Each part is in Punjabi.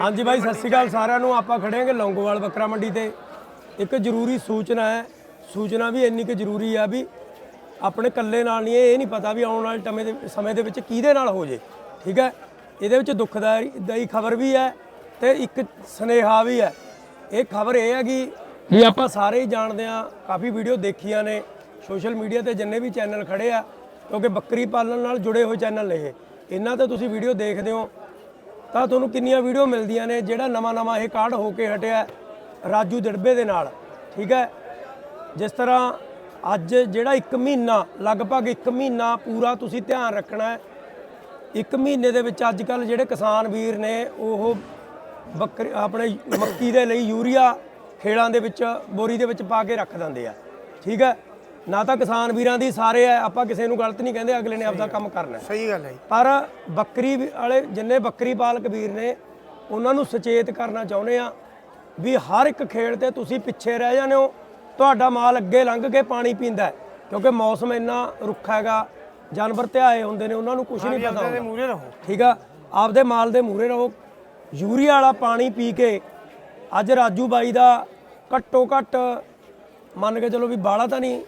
ਹਾਂਜੀ ਬਾਈ ਸਤਿ ਸ਼੍ਰੀ ਅਕਾਲ ਸਾਰਿਆਂ ਨੂੰ। ਆਪਾਂ ਖੜੇ ਹਾਂਗੇ ਲੌਂਗੋਵਾਲ ਬੱਕਰਾ ਮੰਡੀ ਤੇ। ਇੱਕ ਜ਼ਰੂਰੀ ਸੂਚਨਾ ਹੈ। ਸੂਚਨਾ ਵੀ ਇੰਨੀ ਕਿ ਜ਼ਰੂਰੀ ਆ ਵੀ ਆਪਣੇ ਕੱਲੇ ਨਾਲ ਨਹੀਂ ਇਹ ਨਹੀਂ ਪਤਾ ਵੀ ਆਉਣ ਵਾਲੇ ਟਮੇ ਦੇ ਸਮੇਂ ਦੇ ਵਿੱਚ ਕਿਹਦੇ ਨਾਲ ਹੋ ਜੇ। ਠੀਕ ਹੈ? ਇਹਦੇ ਵਿੱਚ ਦੁਖਦਾਈ ਦਾਈ ਖਬਰ ਵੀ ਹੈ ਤੇ ਇੱਕ ਸਨੇਹਾ ਵੀ ਹੈ। ਇਹ ਖਬਰ ਇਹ ਹੈਗੀ ਵੀ ਆਪਾਂ ਸਾਰੇ ਹੀ ਜਾਣਦੇ ਆ ਕਾਫੀ ਵੀਡੀਓ ਦੇਖੀਆਂ ਨੇ। ਸੋਸ਼ਲ ਮੀਡੀਆ ਤੇ ਜਿੰਨੇ ਵੀ ਚੈਨਲ ਖੜੇ ਆ ਕਿਉਂਕਿ ਬੱਕਰੀ ਪਾਲਣ ਨਾਲ ਜੁੜੇ ਹੋਏ ਚੈਨਲ ਨੇ ਇਹ। ਇਹਨਾਂ ਤੇ ਤੁਸੀਂ ਵੀਡੀਓ ਦੇਖਦੇ ਹੋ। ਤਾਂ ਤੁਹਾਨੂੰ ਕਿੰਨੀਆਂ ਵੀਡੀਓ ਮਿਲਦੀਆਂ ਨੇ, ਜਿਹੜਾ ਨਵਾਂ ਨਵਾਂ ਇਹ ਕਾਰਡ ਹੋ ਕੇ ਹਟਿਆ ਰਾਜੂ ਦਿੜਬੇ ਦੇ ਨਾਲ, ਠੀਕ ਹੈ? ਜਿਸ ਤਰ੍ਹਾਂ ਅੱਜ ਜਿਹੜਾ 1 ਮਹੀਨਾ, ਲਗਭਗ 1 ਮਹੀਨਾ ਪੂਰਾ ਤੁਸੀਂ ਧਿਆਨ ਰੱਖਣਾ ਹੈ, ਇੱਕ ਮਹੀਨੇ ਦੇ ਵਿੱਚ ਅੱਜ ਕੱਲ ਜਿਹੜੇ ਕਿਸਾਨ ਵੀਰ ਨੇ, ਉਹ ਬੱਕਰੀ, ਆਪਣੇ ਮੱਕੀ ਦੇ ਲਈ ਯੂਰੀਆ ਖੇਲਾਂ ਦੇ ਵਿੱਚ, ਬੋਰੀ ਦੇ ਵਿੱਚ ਪਾ ਕੇ ਰੱਖ ਦਿੰਦੇ ਆ, ਠੀਕ ਹੈ? ਨਾ ਤਾਂ ਕਿਸਾਨ ਵੀਰਾਂ ਦੀ ਸਾਰੇ ਆ ਆਪਾਂ ਕਿਸੇ ਨੂੰ ਗਲਤ ਨਹੀਂ ਕਹਿੰਦੇ ਅਗਲੇ ਨੇ ਆਪਦਾ ਕੰਮ ਕਰਨਾ ਹੈ। ਸਹੀ ਗੱਲ ਹੈ ਜੀ। ਪਰ ਬੱਕਰੀ ਵਾਲੇ ਜਿੰਨੇ ਬੱਕਰੀ ਪਾਲਕ ਵੀਰ ਨੇ ਉਹਨਾਂ ਨੂੰ ਸੁਚੇਤ ਕਰਨਾ ਚਾਹੁੰਦੇ ਆ ਵੀ ਹਰ ਇੱਕ ਖੇਡ ਤੇ ਤੁਸੀਂ ਪਿੱਛੇ ਰਹਿ ਜਾਂਦੇ ਹੋ ਤੁਹਾਡਾ ਮਾਲ ਅੱਗੇ ਲੰਘ ਕੇ ਪਾਣੀ ਪੀਂਦਾ ਹੈ। ਕਿਉਂਕਿ ਮੌਸਮ ਇੰਨਾ ਰੁੱਖਾ ਹੈਗਾ ਜਾਨਵਰ ਧਿਆਏ ਹੁੰਦੇ ਨੇ ਉਹਨਾਂ ਨੂੰ ਕੁਝ ਨਹੀਂ ਪਤਾ ਹੁੰਦਾ। ਮੂਰੇ ਰਹੋ। ਠੀਕ ਆ? ਆਪਦੇ ਮਾਲ ਦੇ ਮੂਰੇ ਰਹੋ। ਯੂਰੀਆ ਵਾਲਾ ਪਾਣੀ ਪੀ ਕੇ ਅੱਜ ਰਾਜੂ ਬਾਈ ਦਾ ਘੱਟੋ ਘੱਟ ਮੰਨ ਕੇ ਚਲੋ ਵੀ ਬਾਲਾ ਤਾਂ ਨਹੀਂ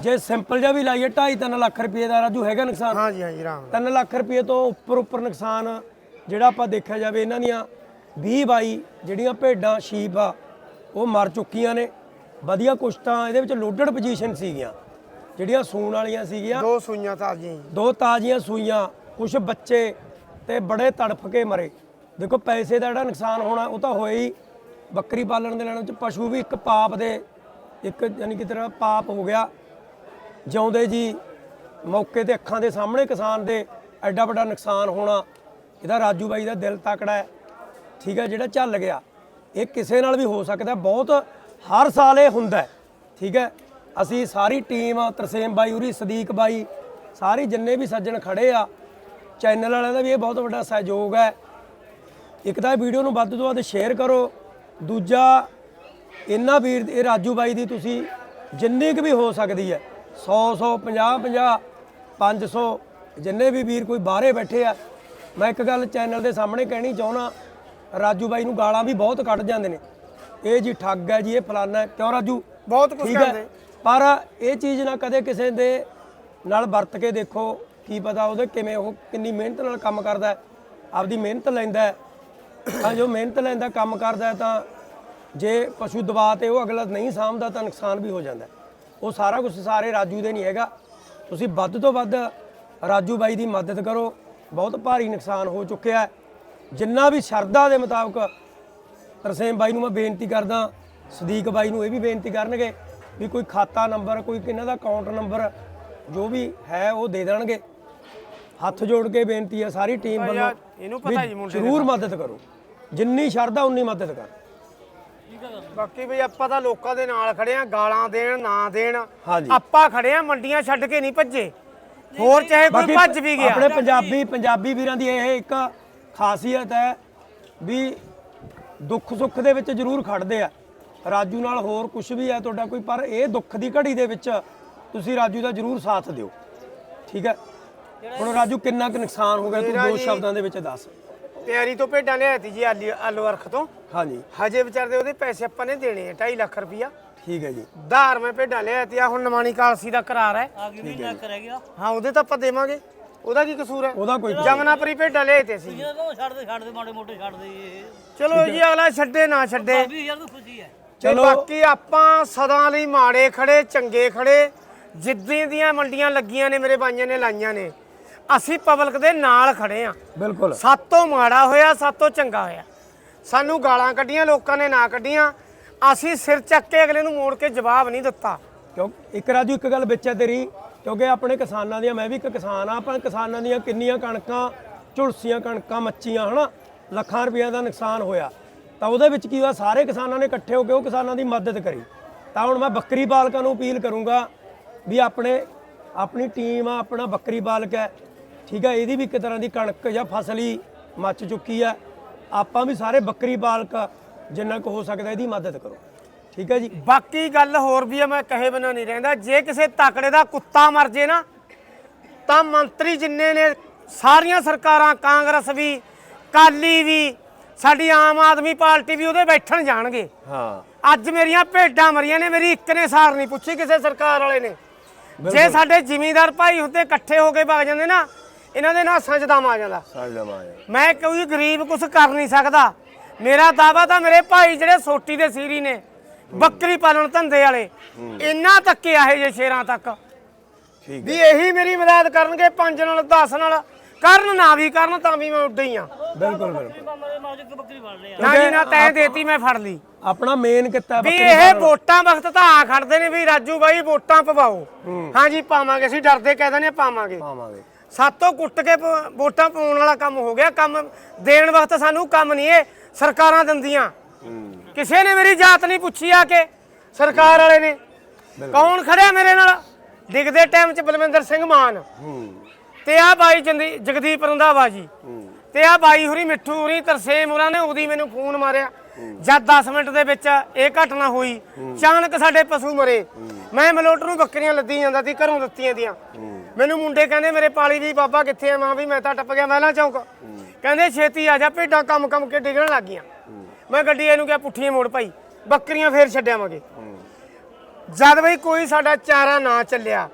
ਜੇ ਸਿੰਪਲ ਜਿਹਾ ਵੀ ਲਾਈਏ 2.5 3 ਲੱਖ ਰੁਪਏ ਦਾ ਰਾਜੂ ਹੈਗਾ ਨੁਕਸਾਨ? ਹਾਂ ਜੀ ਹਾਂ ਜੀ ਰਾਮ 3 ਲੱਖ ਰੁਪਏ ਤੋਂ ਉੱਪਰ ਉੱਪਰ ਨੁਕਸਾਨ ਜਿਹੜਾ ਆਪਾਂ ਦੇਖਿਆ ਜਾਵੇ ਇਹਨਾਂ ਦੀਆਂ। 20 ਬਾਈ ਜਿਹੜੀਆਂ ਭੇਡਾਂ ਸ਼ੀਪ ਆ ਉਹ ਮਰ ਚੁੱਕੀਆਂ ਨੇ। ਵਧੀਆ ਕੁਛ ਤਾਂ ਇਹਦੇ ਵਿੱਚ ਲੋਡਡ ਪੋਜੀਸ਼ਨ ਸੀਗੀਆਂ। ਜਿਹੜੀਆਂ ਸੂਣ ਵਾਲੀਆਂ ਸੀਗੀਆਂ। ਦੋ ਸੂਈਆਂ ਤਾਜ਼ੀਆਂ ਜੀ। ਦੋ ਤਾਜ਼ੀਆਂ ਸੂਈਆਂ ਕੁਝ ਬੱਚੇ ਤੇ ਬੜੇ ਤੜਫ ਕੇ ਮਰੇ। ਦੇਖੋ ਪੈਸੇ ਦਾ ਜਿਹੜਾ ਨੁਕਸਾਨ ਹੋਣਾ ਉਹ ਤਾਂ ਹੋਇਆ ਹੀ। ਬੱਕਰੀ ਪਾਲਣ ਦੇ ਲੈਣ ਵਿੱਚ ਪਸ਼ੂ ਵੀ ਇੱਕ ਪਾਪ ਦੇ ਇੱਕ ਯਾਨੀ ਕਿ ਤਰ੍ਹਾਂ ਪਾਪ ਹੋ ਗਿਆ। ਜਿਉਂਦੇ ਜੀ, ਮੌਕੇ ਤੇ ਅੱਖਾਂ ਦੇ ਸਾਹਮਣੇ ਕਿਸਾਨ ਦੇ ਐਡਾ ਵੱਡਾ ਨੁਕਸਾਨ ਹੋਣਾ, ਇਹਦਾ ਰਾਜੂ ਬਾਈ ਦਾ ਦਿਲ ਤਕੜਾ ਹੈ। ਠੀਕ ਹੈ, ਜਿਹੜਾ ਚੱਲ ਗਿਆ, ਇਹ ਕਿਸੇ ਨਾਲ ਵੀ ਹੋ ਸਕਦਾ, ਬਹੁਤ ਹਰ ਸਾਲ ਇਹ ਹੁੰਦਾ ਹੈ। ਠੀਕ ਹੈ, ਅਸੀਂ ਸਾਰੀ ਟੀਮ, ਤਰਸੇਮ ਬਾਈ ਉਰੀ, ਸਦੀਕ ਬਾਈ, ਸਾਰੀ ਜਿੰਨੇ ਵੀ ਸੱਜਣ ਖੜੇ ਆ, ਚੈਨਲ ਵਾਲਿਆਂ ਦਾ ਵੀ ਇਹ ਬਹੁਤ ਵੱਡਾ ਸਹਿਯੋਗ ਹੈ। ਇੱਕ ਤਾਂ ਵੀਡੀਓ ਨੂੰ ਵੱਧ ਤੋਂ ਵੱਧ ਸ਼ੇਅਰ ਕਰੋ। ਦੂਜਾ, ਇਹਨਾਂ ਵੀਰ, ਇਹ ਰਾਜੂ ਬਾਈ ਦੀ ਤੁਸੀਂ ਜਿੰਨੀ ਕੁ ਵੀ ਹੋ ਸਕਦੀ ਹੈ 100 100 50 50 500 ਜਿੰਨੇ ਵੀ ਵੀਰ ਕੋਈ ਬਾਹਰੇ ਬੈਠੇ ਆ ਮੈਂ ਇੱਕ ਗੱਲ ਚੈਨਲ ਦੇ ਸਾਹਮਣੇ ਕਹਿਣੀ ਚਾਹੁੰਦਾ ਰਾਜੂ ਬਾਈ ਨੂੰ ਗਾਲਾਂ ਵੀ ਬਹੁਤ ਕੱਢ ਜਾਂਦੇ ਨੇ। ਇਹ ਜੀ ਠੱਗ ਹੈ ਜੀ ਇਹ ਫਲਾਨਾ ਹੈ। ਕਿਉਂ ਰਾਜੂ? ਬਹੁਤ ਕੁਝ ਠੀਕ ਕਰਦੇ। ਹੈ ਪਰ ਇਹ ਚੀਜ਼ ਨਾ ਕਦੇ ਕਿਸੇ ਦੇ ਨਾਲ ਵਰਤ ਕੇ ਦੇਖੋ ਕੀ ਪਤਾ ਉਹਦੇ ਕਿਵੇਂ ਉਹ ਕਿੰਨੀ ਮਿਹਨਤ ਨਾਲ ਕੰਮ ਕਰਦਾ ਹੈ ਆਪਦੀ ਮਿਹਨਤ ਲੈਂਦਾ ਹੈ। ਤਾਂ ਜੋ ਮਿਹਨਤ ਲੈਂਦਾ ਕੰਮ ਕਰਦਾ ਹੈ ਤਾਂ ਜੇ ਪਸ਼ੂ ਦਬਾ ਤੇ ਉਹ ਅਗਲਾ ਨਹੀਂ ਸਾਂਭਦਾ ਤਾਂ ਨੁਕਸਾਨ ਵੀ ਹੋ ਜਾਂਦਾ ਹੈ। ਉਹ ਸਾਰਾ ਕੁਝ ਸਾਰੇ ਰਾਜੂ ਦੇ ਨਹੀਂ ਹੈਗਾ। ਤੁਸੀਂ ਵੱਧ ਤੋਂ ਵੱਧ ਰਾਜੂ ਬਾਈ ਦੀ ਮਦਦ ਕਰੋ। ਬਹੁਤ ਭਾਰੀ ਨੁਕਸਾਨ ਹੋ ਚੁੱਕਿਆ ਹੈ। ਜਿੰਨਾ ਵੀ ਸ਼ਰਧਾ ਦੇ ਮੁਤਾਬਕ ਤਰਸੇਮ ਬਾਈ ਨੂੰ ਮੈਂ ਬੇਨਤੀ ਕਰਦਾ ਸਦੀਕ ਬਾਈ ਨੂੰ ਇਹ ਵੀ ਬੇਨਤੀ ਕਰਨਗੇ ਵੀ ਕੋਈ ਖਾਤਾ ਨੰਬਰ ਕੋਈ ਕਿਹਨਾਂ ਦਾ ਅਕਾਊਂਟ ਨੰਬਰ ਜੋ ਵੀ ਹੈ ਉਹ ਦੇ ਦੇਣਗੇ। ਹੱਥ ਜੋੜ ਕੇ ਬੇਨਤੀ ਹੈ ਸਾਰੀ ਟੀਮ ਵੱਲੋਂ ਇਹਨੂੰ ਪਤਾ ਜੀ ਮੁੰਡੇ ਜ਼ਰੂਰ ਮਦਦ ਕਰੋ। ਜਿੰਨੀ ਸ਼ਰਧਾ ਉਨੀ ਮਦਦ ਕਰ। ਬਾਕੀ ਵੀ ਆਪਾਂ ਤਾਂ ਲੋਕਾਂ ਦੇ ਨਾਲ ਖੜੇ ਆ ਗਾਲਾਂ ਦੇਣ ਨਾ ਦੇਣ। ਹਾਂਜੀ। ਆਪਾਂ ਖੜੇ ਆ ਮੰਡੀਆਂ ਛੱਡ ਕੇ ਨਹੀਂ ਭੱਜੇ। ਹੋਰ ਚਾਹੇ ਕੋਈ ਭੱਜ ਵੀ ਗਿਆ। ਆਪਣੇ ਪੰਜਾਬੀ ਪੰਜਾਬੀ ਵੀਰਾਂ ਦੀ ਇਹ ਇੱਕ ਖਾਸੀਅਤ ਹੈ ਵੀ ਦੁੱਖ ਸੁੱਖ ਦੇ ਵਿੱਚ ਜ਼ਰੂਰ ਖੜਦੇ ਆ। ਰਾਜੂ ਨਾਲ ਹੋਰ ਕੁਝ ਵੀ ਹੈ ਤੁਹਾਡਾ ਕੋਈ ਪਰ ਇਹ ਦੁੱਖ ਦੀ ਘੜੀ ਦੇ ਵਿੱਚ ਤੁਸੀਂ ਰਾਜੂ ਦਾ ਜ਼ਰੂਰ ਸਾਥ ਦਿਓ। ਠੀਕ ਹੈ? ਹੁਣ ਰਾਜੂ ਕਿੰਨਾ ਕੁ ਨੁਕਸਾਨ ਹੋ ਗਿਆ ਤੂੰ ਦੋ ਸ਼ਬਦਾਂ ਦੇ ਵਿੱਚ ਦੱਸ। ਤਿਆਰੀ ਤੋਂ ਭੇਡਾਂ ਲਿਆਤੀ ਜੀ ਆਲੀ ਆਲੂ ਅਰਖ ਤੋਂ। ਹਾਂਜੀ। ਹਜੇ ਵਿਚਾਰਦੇ ਉਹਦੇ ਪੈਸੇ ਆਪਾਂ ਨੇ ਦੇਣੇ ਆ 2.5 ਲੱਖ ਰੁਪਇਆ ਠੀਕ ਹੈ ਜੀ। ਧਾਰ ਮੈਂ ਭੇਡਾਂ ਲਿਆਤੀ ਆ ਹੁਣ ਨਮਾਣੀ ਕਾਲਸੀ ਦਾ ਕਰਾਰ ਹੈ। ਆਗੇ ਮਹੀਨਾ ਕਰ ਗਿਆ। ਹਾਂ ਉਹਦੇ ਤਾਂ ਆਪਾਂ ਦੇਵਾਂਗੇ। ਉਹਦਾ ਕੀ ਕਸੂਰ ਹੈ? ਉਹਦਾ ਕੋਈ ਜਮਨਾਪਰੀ ਭੇਡਾਂ ਲਿਆਤੇ ਸੀ ਜਦੋਂ ਛੱਡ ਦੇ ਛੱਡ ਦੇ ਮਾੜੇ ਮੋਟੇ ਛੱਡ ਦੇ ਚਲੋ ਜੀ ਅਗਲਾ ਛੱਡੇ ਨਾ ਛੱਡੇ। ਵੀ ਯਾਰ ਤੂੰ ਖੁਸ਼ੀ ਹੈ। ਤੇ ਬਾਕੀ ਆਪਾਂ ਸਦਾ ਲਈ ਮਾੜੇ ਖੜੇ ਚੰਗੇ ਖੜੇ ਜਿੱਦਾਂ ਦੀਆਂ ਮੰਡੀਆਂ ਲੱਗੀਆਂ ਨੇ ਮੇਰੇ ਬਾਈਆਂ ਨੇ ਲਾਈਆਂ ਨੇ। ਅਸੀਂ ਪਬਲਿਕ ਦੇ ਨਾਲ ਖੜੇ ਆ। ਬਿਲਕੁਲ। ਸਾਤੋਂ ਮਾੜਾ ਹੋਇਆ ਸਾਤੋਂ ਚੰਗਾ ਹੋਇਆ। ਸਾਨੂੰ ਗਾਲਾਂ ਕੱਢੀਆਂ ਲੋਕਾਂ ਨੇ ਨਾ ਕੱਢੀਆਂ। ਅਸੀਂ ਸਿਰ ਚੱਕ ਕੇ ਅਗਲੇ ਨੂੰ ਮੋੜ ਕੇ ਜਵਾਬ ਨਹੀਂ ਦਿੱਤਾ। ਕਿਉਂ? ਇੱਕ ਰਾਜੂ ਇੱਕ ਗੱਲ ਵਿੱਚ ਹੈ ਤੇਰੀ। ਕਿਉਂਕਿ ਆਪਣੇ ਕਿਸਾਨਾਂ ਦੀਆਂ ਮੈਂ ਵੀ ਇੱਕ ਕਿਸਾਨ ਆ ਆਪਾਂ ਕਿਸਾਨਾਂ ਦੀਆਂ ਕਿੰਨੀਆਂ ਕਣਕਾਂ ਝੁਲਸੀਆਂ ਕਣਕਾਂ ਮੱਚੀਆਂ ਹਨਾ? ਲੱਖਾਂ ਰੁਪਈਆ ਦਾ ਨੁਕਸਾਨ ਹੋਇਆ। ਤਾਂ ਉਹਦੇ ਵਿੱਚ ਕੀ ਹੋਇਆ? ਸਾਰੇ ਕਿਸਾਨਾਂ ਨੇ ਇਕੱਠੇ ਹੋ ਕੇ ਉਹ ਕਿਸਾਨਾਂ ਦੀ ਮਦਦ ਕਰੀ। ਤਾਂ ਹੁਣ ਮੈਂ ਬੱਕਰੀ ਪਾਲਕਾਂ ਨੂੰ ਅਪੀਲ ਕਰੂੰਗਾ ਵੀ ਆਪਣੇ ਆਪਣੀ ਟੀਮ ਆ ਆਪਣਾ ਬੱਕਰੀ ਪਾਲਕ ਹੈ। ਠੀਕ ਹੈ ਇਹਦੀ ਵੀ ਇੱਕ ਤਰ੍ਹਾਂ ਦੀ ਕਣਕ ਜਾਂ ਫਸਲ ਹੀ ਮੱਚ ਚੁੱਕੀ ਹੈ ਆਪਾਂ ਵੀ ਸਾਰੇ ਬੱਕਰੀ ਪਾਲਕ ਜਿੰਨਾ ਕੁ ਹੋ ਸਕਦਾ ਇਹਦੀ ਮਦਦ ਕਰੋ। ਠੀਕ ਹੈ ਜੀ? ਬਾਕੀ ਗੱਲ ਹੋਰ ਵੀ ਆ ਮੈਂ ਕਹੇ ਬਿਨਾਂ ਨਹੀਂ ਰਹਿੰਦਾ। ਜੇ ਕਿਸੇ ਤਕੜੇ ਦਾ ਕੁੱਤਾ ਮਰ ਜੇ ਨਾ ਤਾਂ ਮੰਤਰੀ ਜਿੰਨੇ ਨੇ ਸਾਰੀਆਂ ਸਰਕਾਰਾਂ ਕਾਂਗਰਸ ਵੀ ਕਾਲੀ ਵੀ ਸਾਡੀ ਆਮ ਆਦਮੀ ਪਾਰਟੀ ਵੀ ਉਹਦੇ ਬੈਠਣ ਜਾਣਗੇ। ਹਾਂ। ਅੱਜ ਮੇਰੀਆਂ ਭੇਡਾਂ ਮਰੀਆਂ ਨੇ ਮੇਰੀ ਇੱਕ ਨੇ ਸਾਰ ਨਹੀਂ ਪੁੱਛੀ ਕਿਸੇ ਸਰਕਾਰ ਵਾਲੇ ਨੇ। ਜੇ ਸਾਡੇ ਜ਼ਿਮੀਂਦਾਰ ਭਾਈ ਹੁੰਦੇ ਇਕੱਠੇ ਹੋ ਕੇ ਵਗ ਜਾਂਦੇ ਨਾ ਇਹਨਾਂ ਦੇ ਨਾਸਾਂ 'ਚ ਦਮ ਆ ਜਾਂਦਾ। ਮਾਇਆ ਮੈਂ ਕੋਈ ਗਰੀਬ ਕੁਝ ਕਰ ਨਹੀਂ ਸਕਦਾ। ਮੇਰਾ ਦਾਵਾ ਤਾਂ ਮੇਰੇ ਭਾਈ ਜਿਹੜੇ ਸੋਟੀ ਦੇ ਸੀਰੀ ਨੇ ਬੱਕਰੀ ਪਾਲਣ ਧੰਦੇ ਵਾਲੇ ਇੰਨਾ ਤੱਕੇ ਆਏ ਜੇ ਸ਼ੇਰਾਂ ਤੱਕ। ਠੀਕ ਵੀ ਇਹੀ ਮੇਰੀ ਮਦਦ ਕਰਨਗੇ ਪੰਜ ਨਾਲ 10 ਨਾਲ ਕਰਨ ਨਾ ਵੀ ਕਰਨ ਤਾਂ ਵੀ ਮੈਂ ਉੱਡ ਹੀ ਆ ਬਿਲਕੁਲ ਬਿਲਕੁਲ। ਨਾ ਜੀ ਨਾ ਤੈਂ ਦੇਤੀ ਮੈਂ ਫੜ ਲਈ। ਆਪਣਾ ਮੇਨ ਕਿੱਤਾ ਵੀ ਇਹ ਵੋਟਾਂ ਵਕਤ ਤਾਂ ਆ ਖੜਦੇ ਨੇ ਵੀ ਰਾਜੂ ਬਾਈ ਵੋਟਾਂ ਪਵਾਓ। ਹਾਂਜੀ ਪਾਵਾਂਗੇ ਅਸੀਂ ਡਰਦੇ ਕਹਿ ਦਿੰਦੇ ਹਾਂ ਪਾਵਾਂਗੇ। ਪਾਵਾਂਗੇ। ਸਾਤੋਂ ਕੁੱਟ ਕੇ ਪ- ਵੋਟਾਂ ਪਾਉਣ ਵਾਲਾ ਕੰਮ ਹੋ ਗਿਆ। ਕੰਮ ਦੇਣ ਵਕਤ ਸਾਨੂੰ ਕੰਮ ਨਹੀਂ ਇਹ ਸਰਕਾਰਾਂ ਦਿੰਦੀਆਂ। ਕਿਸੇ ਨੇ ਮੇਰੀ ਜਾਤ ਨਹੀਂ ਪੁੱਛੀ ਆ ਕੇ ਸਰਕਾਰ ਵਾਲੇ ਨੇ। ਕੌਣ ਖੜਿਆ ਮੇਰੇ ਨਾਲ? ਡਿੱਗਦੇ ਟਾਈਮ 'ਚ ਬਲਵਿੰਦਰ ਸਿੰਘ ਮਾਨ। ਤੇ ਆ ਬਾਈ ਜੰਦੀ- ਜਗਦੀਪ ਰੰਧਾਵਾ ਜੀ। ਤੇ ਆ ਬਾਈ ਹੁਰੀ ਮਿੱਠੂ ਹੁਰੀ ਤਰਸੇਮ ਹੋਰਾਂ ਨੇ ਉਹਦੀ ਮੈਨੂੰ ਫੋਨ ਮਾਰਿਆ। ਜਦ 10 ਮਿੰਟ ਦੇ ਵਿੱਚ ਇਹ ਘਟਨਾ ਹੋਈ ਅਚਾਨਕ ਸਾਡੇ ਪਸ਼ੂ ਮਰੇ। ਮੈਂ ਮਲੋਟ ਨੂੰ ਬੱਕਰੀਆਂ ਲੱਦੀ ਜਾਂਦਾ ਸੀ ਘਰੋਂ ਦਿੱਤੀਆਂ ਦੀਆਂ। ਮੈਨੂੰ ਮੁੰਡੇ ਕਹਿੰਦੇ ਮੇਰੇ ਪਾਲੀ ਵੀ ਬਾਬਾ ਕਿੱਥੇ ਆ? ਮਾਂ ਵੀ ਮੈਂ ਤਾਂ ਟੱਪ ਗਿਆ ਮਹਿਲਾ ਚੌਂਕ। ਕਹਿੰਦੇ, ਛੇਤੀ ਆ ਜਾ, ਭੇਡਾਂ ਕੰਮ ਕੰਮ ਕੇ ਡਿੱਗਣ ਲੱਗ ਗਈਆਂ। ਮੈਂ ਗੱਡੀ ਇਹਨੂੰ ਕਿਹਾ, ਪੁੱਠੀਆਂ ਮੋੜ ਭਾਈ, ਬੱਕਰੀਆਂ ਫੇਰ ਛੱਡਿਆਵਾਂਗੇ ਜਦ ਬਈ ਕੋਈ ਸਾਡਾ ਚਾਰਾ ਨਾ ਚੱਲਿਆ,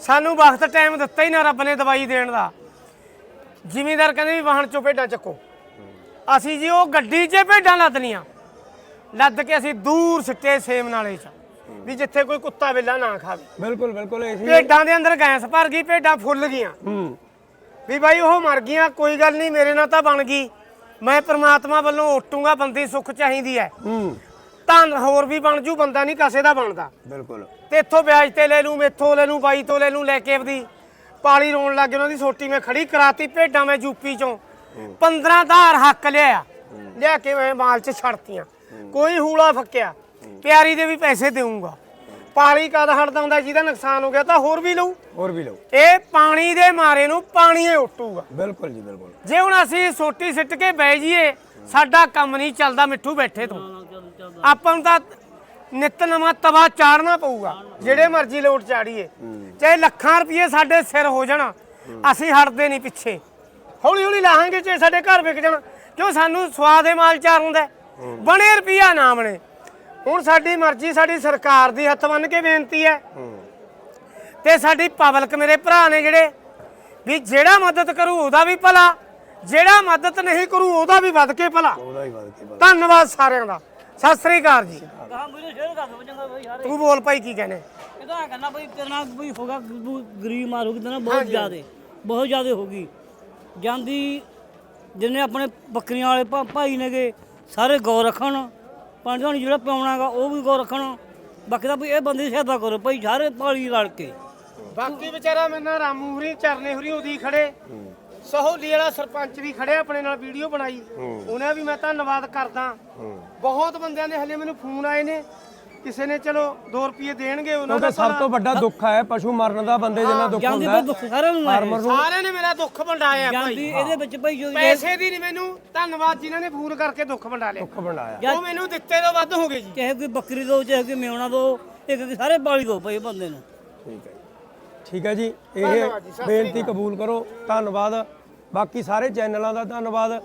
ਸਾਨੂੰ ਵਕਤ ਟਾਈਮ ਦਿੱਤਾ ਹੀ ਨਾ ਰੱਬ ਨੇ ਦਵਾਈ ਦੇਣ ਦਾ। ਜ਼ਿਮੀਂਦਾਰ ਕਹਿੰਦੇ ਵੀ ਵਾਹਣ ਚੋਂ ਭੇਡਾਂ ਚੱਕੋ। ਅਸੀਂ ਜੀ ਉਹ ਗੱਡੀ 'ਚ ਭੇਡਾਂ ਲੱਦਨੀਆਂ ਲੱਦ ਕੇ ਅਸੀਂ ਦੂਰ ਸਿੱਟੇ ਸੇਮ ਨਾਲੇ 'ਚ। ਵੀ ਜਿੱਥੇ ਕੋਈ ਕੁੱਤਾ ਬਿੱਲਾ ਨਾ ਖਾਵੇ। ਬਿਲਕੁਲ ਬਿਲਕੁਲ ਇਸੇ ਭੇਡਾਂ ਦੇ ਅੰਦਰ ਗੈਸ ਭਰ ਗਈ ਭੇਡਾਂ ਫੁੱਲ ਗਈਆਂ। ਹੂੰ। ਵੀ ਬਾਈ ਉਹ ਮਰ ਗਈਆਂ ਕੋਈ ਗੱਲ ਨਹੀਂ ਮੇਰੇ ਨਾਲ ਤਾਂ ਬਣ ਗਈ। ਮੈਂ ਪ੍ਰਮਾਤਮਾ ਵੱਲੋਂ ਓਟੂਗਾ ਬੰਦੀ ਸੁੱਖ ਚਾਹੀਦੀ ਹੈ। ਹੂੰ। ਧਨ ਹੋਰ ਵੀ ਬਣ ਜੂ ਬੰਦਾ ਨਹੀਂ ਕਾਸੇ ਦਾ ਬਣਦਾ। ਬਿਲਕੁਲ। ਤੇ ਇੱਥੋਂ ਵਿਆਜ ਤੇ ਲੈ ਲੂ ਮੇਥੋਂ ਲੈ ਲੂ ਬਾਈ ਤੋਂ ਲੈ ਲੂ ਲੈ ਕੇ ਆਪਦੀ ਪਾਲੀ ਰੋਣ ਲੱਗ ਗਏ ਉਹਨਾਂ ਦੀ ਸੋਟੀ ਮੈਂ ਖੜੀ ਕਰਾਤੀ ਭੇਡਾਂ ਮੈਂ ਯੂਪੀ ਚੋਂ। 15 ਧਾਰ ਹੱਕ ਲਿਆ। ਲਿਆ ਕੇ ਮੈਂ ਮਾਲ ਚ ਛੜਤੀਆਂ ਕੋਈ ਹੂਲਾ ਫੱਕਿਆ। ਪਿਆਰੀ ਦੇ ਵੀ ਪੈਸੇ ਦੇਊਂਗਾ। ਪਾਲੀ ਕਦ ਹਟਦਾ ਹੁੰਦਾ ਜਿਹਦਾ ਨੁਕਸਾਨ ਹੋ ਗਿਆ ਤਾਂ ਹੋਰ ਵੀ ਲਊ। ਹੋਰ ਵੀ ਲਓ ਇਹ ਪਾਣੀ ਦੇ ਮਾਰੇ ਨੂੰ ਪਾਣੀਏ ਉੱਟੂਗਾ। ਬਿਲਕੁਲ ਜੀ ਬਿਲਕੁਲ। ਜੇ ਹੁਣ ਅਸੀਂ ਸੋਟੀ ਸਿੱਟ ਕੇ ਬਹਿ ਜਾਈਏ ਸਾਡਾ ਕੰਮ ਨਹੀਂ ਚੱਲਦਾ ਮਿੱਠੂ ਬੈਠੇ ਤੋਂ। ਆਪਾਂ ਨੂੰ ਤਾਂ ਨਿਤ ਨਵਾਂ ਤਵਾ ਚਾੜਨਾ ਪਊਗਾ ਜਿਹੜੇ ਮਰਜ਼ੀ ਲੋਟ ਚਾੜੀਏ। ਚਾਹੇ ਲੱਖਾਂ ਰੁਪਏ ਸਾਡੇ ਸਿਰ ਹੋ ਜਾਣ ਅਸੀਂ ਹਟਦੇ ਨਹੀਂ ਪਿੱਛੇ। ਹੌਲੀ ਹੌਲੀ ਲਾਹਾਂਗੇ ਚਾਹੇ ਸਾਡੇ ਘਰ ਵਿਕ ਜਾਣ ਕਿਉਂ ਸਾਨੂੰ ਸਵਾਦੇ ਮਾਲ ਚਾਰ ਹੁੰਦਾ ਹੈ। ਬਣੇ ਰੁਪਿਆ ਨਾ ਬਣੇ। ਹੁਣ ਸਾਡੀ ਮਰਜ਼ੀ ਸਾਡੀ ਸਰਕਾਰ ਦੀ ਹੱਥ ਬੰਨ ਕੇ ਬੇਨਤੀ ਹੈ। ਤੇ ਸਾਡੀ ਪਬਲਿਕ ਮੇਰੇ ਭਰਾ ਨੇ ਜਿਹੜੇ ਵੀ ਜਿਹੜਾ ਮਦਦ ਕਰੂ ਉਹਦਾ ਵੀ ਭਲਾ ਜਿਹੜਾ ਮਦਦ ਨਹੀਂ ਕਰੂ ਉਹਦਾ ਵੀ ਵੱਧ ਕੇ ਭਲਾ। ਉਹਦਾ ਹੀ ਵੱਧ ਕੇ ਵੱਧ। ਧੰਨਵਾਦ ਸਾਰਿਆਂ ਦਾ। ਸਤਿ ਸ੍ਰੀ ਅਕਾਲ ਜੀ। ਕਹਾਂ ਮੈਨੂੰ ਸ਼ੇਅਰ ਕਰ ਦੋ ਚੰਗਾ ਬਈ ਯਾਰ ਤੂੰ ਬੋਲ ਭਾਈ ਕੀ ਕਹਿੰਦੇ? ਇਹ ਤਾਂ ਕਹਿੰਦਾ ਬਈ ਤੇਰੇ ਨਾਲ ਬਈ ਹੋਗਾ ਗਰੀਬ ਮਾਰ ਹੋ ਬਹੁਤ ਜ਼ਿਆਦੇ ਬਹੁਤ ਜ਼ਿਆਦੇ ਹੋ ਗਈ। ਜਾਂਦੀ ਜਿੰਨੇ ਆਪਣੇ ਬੱਕਰੀਆਂ ਵਾਲੇ ਭਾਈ ਨੇਗੇ ਸਾਰੇ ਗੌ ਰੱਖਣ। ਪੰਜ ਹੁਣ ਜਿਹੜਾ ਪਿਆਉਣਾਗਾ ਉਹ ਵੀ ਗੌ ਰੱਖਣ। ਬਾਕੀ ਤਾਂ ਬਈ ਇਹ ਬੰਦੇ ਦੀ ਸਹਾਇਤਾ ਕਰੋ ਭਾਈ ਸਾਰੇ ਪਾਲੀ ਲੜ ਕੇ। ਬਾਕੀ ਵਿਚਾਰਾ ਮੇਰੇ ਨਾਲ ਰਾਮੂ ਹੁਰੀ ਚਰਨੇ ਹੁਰੀ ਉਹਦੀ ਖੜੇ। ਸਹੋਲੀ ਵਾਲਾ ਸਰਪੰਚ ਵੀ ਖੜੇ ਆਪਣੇ ਨਾਲ ਵੀਡੀਓ ਬਣਾਈ। ਉਹਨੇ ਵੀ ਮੈਂ ਧੰਨਵਾਦ ਕਰਦਾ। ਬਹੁਤ ਬੰਦਿਆਂ ਦੇ ਹਲੇ ਮੈਨੂੰ ਫੋਨ ਆਏ ਨੇ। ਕਿਸੇ ਨੇ ਚਲੋ 2 ਰੁਪਏ ਦੇਣਗੇ ਉਹਨਾਂ ਦਾ ਕਿਉਂਕਿ ਸਭ ਤੋਂ ਵੱਡਾ ਦੁੱਖ ਹੈ ਪਸ਼ੂ ਮਰਨ ਦਾ ਬੰਦੇ ਜਿੰਨਾ ਦੁੱਖ ਜਾਂਦੀ ਹੁੰਦਾ ਦੁੱਖ ਸਾਰਿਆਂ ਨੂੰ ਹੈ। ਫਾਰਮਰ ਨੂੰ। ਸਾਰਿਆਂ ਨੇ ਮੇਰਾ ਦੁੱਖ ਵੰਡਾਇਆ ਜਾਂਦੀ ਭਾਈ ਇਹਦੇ ਵਿੱਚ ਭਾਈ ਜੋ ਪੈਸੇ ਦੀ ਨਹੀਂ ਮੈਨੂੰ ਧੰਨਵਾਦ ਜਿਨ੍ਹਾਂ ਨੇ ਫੋਨ ਕਰਕੇ ਦੁੱਖ ਵੰਡਾ ਲਿਆ। ਦੁੱਖ ਬਣਾਇਆ ਉਹ ਮੈਨੂੰ ਦਿੱਤੇ ਤੋਂ ਵੱਧ ਹੋ ਗਏ ਜੀ। ਚਾਹੇ ਕੋਈ ਬੱਕਰੀ ਦੋ ਚਾਹੇ ਕੋਈ ਮੇਵਣਾ ਦੋ ਇੱਕ ਇੱਕ ਸਾਰੇ ਪਾਲੀ ਦੋ ਭਾਈ ਬੰਦੇ ਨੂੰ। ਠੀਕ ਹੈ ਠੀਕ ਹੈ ਜੀ ਇਹ ਬੇਨਤੀ ਕਬੂਲ ਕਰੋ ਧੰਨਵਾਦ। ਬਾਕੀ ਸਾਰੇ ਚੈਨਲਾਂ ਦਾ ਧੰਨਵਾਦ।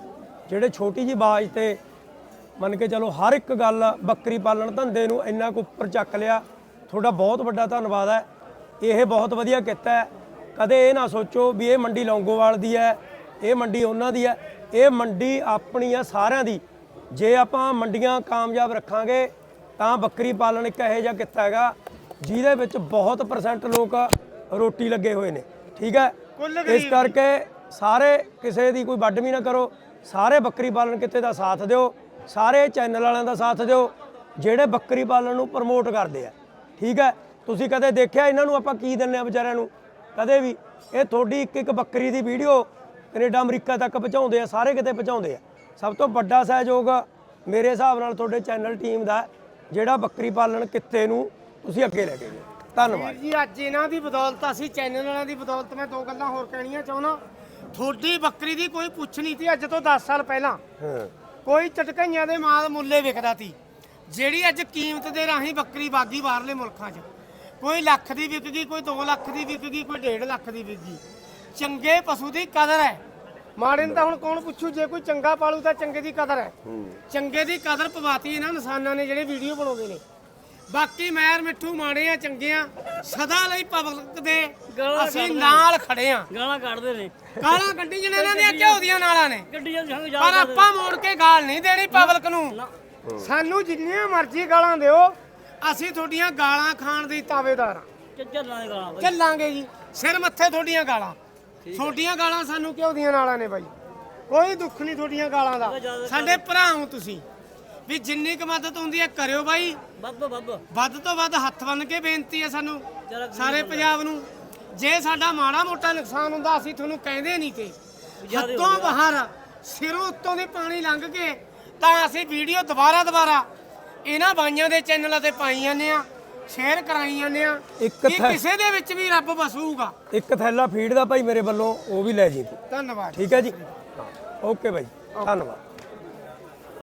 ਜਿਹੜੇ ਛੋਟੀ ਜੀ ਬਾਜ ਤੇ ਮੰਨ ਕੇ ਚਲੋ ਹਰ ਇੱਕ ਗੱਲ ਬੱਕਰੀ ਪਾਲਣ ਧੰਦੇ ਨੂੰ ਇੰਨਾ ਕੁ ਉੱਪਰ ਚੱਕ ਲਿਆ ਤੁਹਾਡਾ ਬਹੁਤ ਵੱਡਾ ਧੰਨਵਾਦ ਹੈ। ਇਹ ਬਹੁਤ ਵਧੀਆ ਕੀਤਾ ਹੈ। ਕਦੇ ਇਹ ਨਾ ਸੋਚੋ ਵੀ ਇਹ ਮੰਡੀ ਲੌਂਗੋਵਾਲ ਦੀ ਹੈ ਇਹ ਮੰਡੀ ਉਹਨਾਂ ਦੀ ਹੈ ਇਹ ਮੰਡੀ ਆਪਣੀ ਆ ਸਾਰਿਆਂ ਦੀ। ਜੇ ਆਪਾਂ ਮੰਡੀਆਂ ਕਾਮਯਾਬ ਰੱਖਾਂਗੇ ਤਾਂ ਬੱਕਰੀ ਪਾਲਣ ਇੱਕ ਇਹੋ ਜਿਹਾ ਕਿੱਤਾ ਹੈਗਾ ਜਿਹਦੇ ਵਿੱਚ ਬਹੁਤ ਪਰਸੈਂਟ ਲੋਕ ਰੋਟੀ ਲੱਗੇ ਹੋਏ ਨੇ। ਠੀਕ ਹੈ? ਇਸ ਕਰਕੇ ਸਾਰੇ ਕਿਸੇ ਦੀ ਕੋਈ ਵੱਡ ਵੀ ਨਾ ਕਰੋ ਸਾਰੇ ਬੱਕਰੀ ਪਾਲਣ ਕਿੱਤੇ ਦਾ ਸਾਥ ਦਿਓ। ਸਾਰੇ ਚੈਨਲ ਵਾਲਿਆਂ ਦਾ ਸਾਥ ਦਿਓ ਜਿਹੜੇ ਬੱਕਰੀ ਪਾਲਣ ਨੂੰ ਪ੍ਰਮੋਟ ਕਰਦੇ ਆ। ਠੀਕ ਹੈ? ਤੁਸੀਂ ਕਦੇ ਦੇਖਿਆ ਇਹਨਾਂ ਨੂੰ ਆਪਾਂ ਕੀ ਦਿੰਨੇ ਆ ਵਿਚਾਰਿਆਂ ਨੂੰ? ਕਦੇ ਵੀ। ਇਹ ਤੁਹਾਡੀ ਇੱਕ ਇੱਕ ਬੱਕਰੀ ਦੀ ਵੀਡੀਓ ਕੈਨੇਡਾ ਅਮਰੀਕਾ ਤੱਕ ਪਹੁੰਚਾਉਂਦੇ ਆ ਸਾਰੇ ਕਿਤੇ ਪਹੁੰਚਾਉਂਦੇ ਆ। ਸਭ ਤੋਂ ਵੱਡਾ ਸਹਿਯੋਗ ਮੇਰੇ ਹਿਸਾਬ ਨਾਲ ਤੁਹਾਡੇ ਚੈਨਲ ਟੀਮ ਦਾ ਜਿਹੜਾ ਬੱਕਰੀ ਪਾਲਣ ਕਿੱਤੇ ਨੂੰ ਤੁਸੀਂ ਅੱਗੇ ਲੈ ਕੇ ਗਏ। ਧੰਨਵਾਦ। ਜੀ ਅੱਜ ਇਹਨਾਂ ਦੀ ਬਦੌਲਤ ਅਸੀਂ ਚੈਨਲ ਵਾਲਿਆਂ ਦੀ ਬਦੌਲਤ ਮੈਂ ਦੋ ਗੱਲਾਂ ਹੋਰ ਕਹਿਣੀਆਂ ਚਾਹੁੰਦਾ। ਤੁਹਾਡੀ ਬੱਕਰੀ ਦੀ ਕੋਈ ਪੁੱਛ ਨਹੀਂ ਸੀ ਅੱਜ ਤੋਂ 10 ਸਾਲ ਪਹਿਲਾਂ। ਹਾਂ। ਕੋਈ ਚਟਕਈਆਂ ਦੇ ਮਾਲ ਮੁੱਲੇ ਵਿਕਦਾ ਸੀ ਜਿਹੜੀ ਅੱਜ ਕੀਮਤ ਦੇ ਰਾਹੀਂ ਬੱਕਰੀ ਬਾਗੀ ਬਾਹਰਲੇ ਮੁਲਕਾਂ 'ਚ। ਕੋਈ ਲੱਖ ਦੀ ਵਿਕ ਗਈ ਕੋਈ 2 ਲੱਖ ਦੀ ਵਿਕ ਗਈ ਕੋਈ 1.5 ਲੱਖ ਦੀ ਵਿਕ ਗਈ। ਚੰਗੇ ਪਸ਼ੂ ਦੀ ਕਦਰ ਹੈ। ਮਾੜੇ ਨੂੰ ਤਾਂ ਹੁਣ ਕੌਣ ਪੁੱਛੂ ਜੇ ਕੋਈ ਚੰਗਾ ਪਾਲੂ ਤਾਂ ਚੰਗੇ ਦੀ ਕਦਰ ਹੈ। ਚੰਗੇ ਦੀ ਕਦਰ ਪਵਾਤੀ ਇਹਨਾਂ ਇਨਸਾਨਾਂ ਨੇ ਜਿਹੜੇ ਵੀਡੀਓ ਬਣਾਉਂਦੇ ਨੇ। ਬਾਕੀ ਮੈਰ ਮਿੱਠੂ ਮਾੜੇ ਆ ਚੰਗੇ ਆ ਸਦਾ ਲਈ ਪਬਲਿਕ ਦੇ ਗਾਲਾਂ ਅਸੀਂ ਨਾਲ ਖੜੇ ਆ। ਗਾਲਾਂ ਕੱਢਦੇ ਨੇ। ਗਾਲਾਂ ਕੱਢੀ ਜਣੇ ਇਹਨਾਂ ਦੀਆਂ ਘਿਓ ਦੀਆਂ ਨਾਲਾਂ ਨੇ। ਗੱਡੀਆਂ ਦੇ ਸੰਗ ਪਰ ਆਪਾਂ ਮੋੜ ਕੇ ਗਾਲ ਨਹੀਂ ਦੇਣੀ ਪਬਲਿਕ ਨੂੰ। ਸਾਨੂੰ ਜਿੰਨੀਆਂ ਮਰਜ਼ੀ ਗਾਲਾਂ ਦਿਓ ਅਸੀਂ ਤੁਹਾਡੀਆਂ ਗਾਲਾਂ ਖਾਣ ਦੀ ਤਾਵੇਦਾਰ ਆ। ਚੱਲਾਂ ਦੇ ਗਾਲਾਂ ਬਾਈ। ਚੱਲਾਂਗੇ ਜੀ। ਸਿਰ ਮੱਥੇ ਤੁਹਾਡੀਆਂ ਗਾਲਾਂ। ਤੁਹਾਡੀਆਂ ਗਾਲਾਂ ਸਾਨੂੰ ਕਿਉਂ ਦੀਆਂ ਨਾਲਾਂ ਨੇ ਬਾਈ। ਕੋਈ ਦੁੱਖ ਨਹੀਂ ਤੁਹਾਡੀਆਂ ਗਾਲਾਂ ਦਾ। ਸਾਡੇ ਭਰਾ ਹੋ ਤੁਸੀਂ। ਵੀ ਜਿੰਨੀ ਕੁ ਮਦਦ ਹੁੰਦੀ ਹੈ ਕਰਿਓ ਬਾਈ। ਬੱਬ ਬੱਬ। ਵੱਧ ਤੋਂ ਵੱਧ ਹੱਥ ਬੰਨ ਕੇ ਬੇਨਤੀ ਹੈ ਸਾਨੂੰ ਸਾਰੇ ਪੰਜਾਬ ਨੂੰ। ਜੇ ਸਾਡਾ ਮਾੜਾ ਮੋਟਾ ਨੁਕਸਾਨ ਹੁੰਦਾ ਅਸੀਂ ਤੁਹਾਨੂੰ ਕਹਿੰਦੇ ਨਹੀਂ ਤੇ ਹੱਥੋਂ ਬਾਹਰ ਸਿਰੋਂ ਉੱਤੋਂ ਦੀ ਪਾਣੀ ਲੰਘ ਕੇ ਤਾਂ ਅਸੀਂ ਵੀਡੀਓ ਦੁਬਾਰਾ ਦੁਬਾਰਾ ਇਹਨਾਂ ਬਾਈਆਂ ਦੇ ਚੈਨਲਾਂ ਤੇ ਪਾਈ ਜਾਂਦੇ ਆ ਸ਼ੇਅਰ ਕਰਾਈ ਜਾਂਦੇ ਆ ਕਿ ਕਿਸੇ ਦੇ ਵਿੱਚ ਵੀ ਰੱਬ ਵਸੂਗਾ। ਇੱਕ ਥੈਲਾ ਫੀਡ ਦਾ ਭਾਈ ਮੇਰੇ ਵੱਲੋਂ ਉਹ ਵੀ ਲੈ ਜੀ। ਧੰਨਵਾਦ। ਠੀਕ ਹੈ ਜੀ? ਓਕੇ ਭਾਈ ਧੰਨਵਾਦ।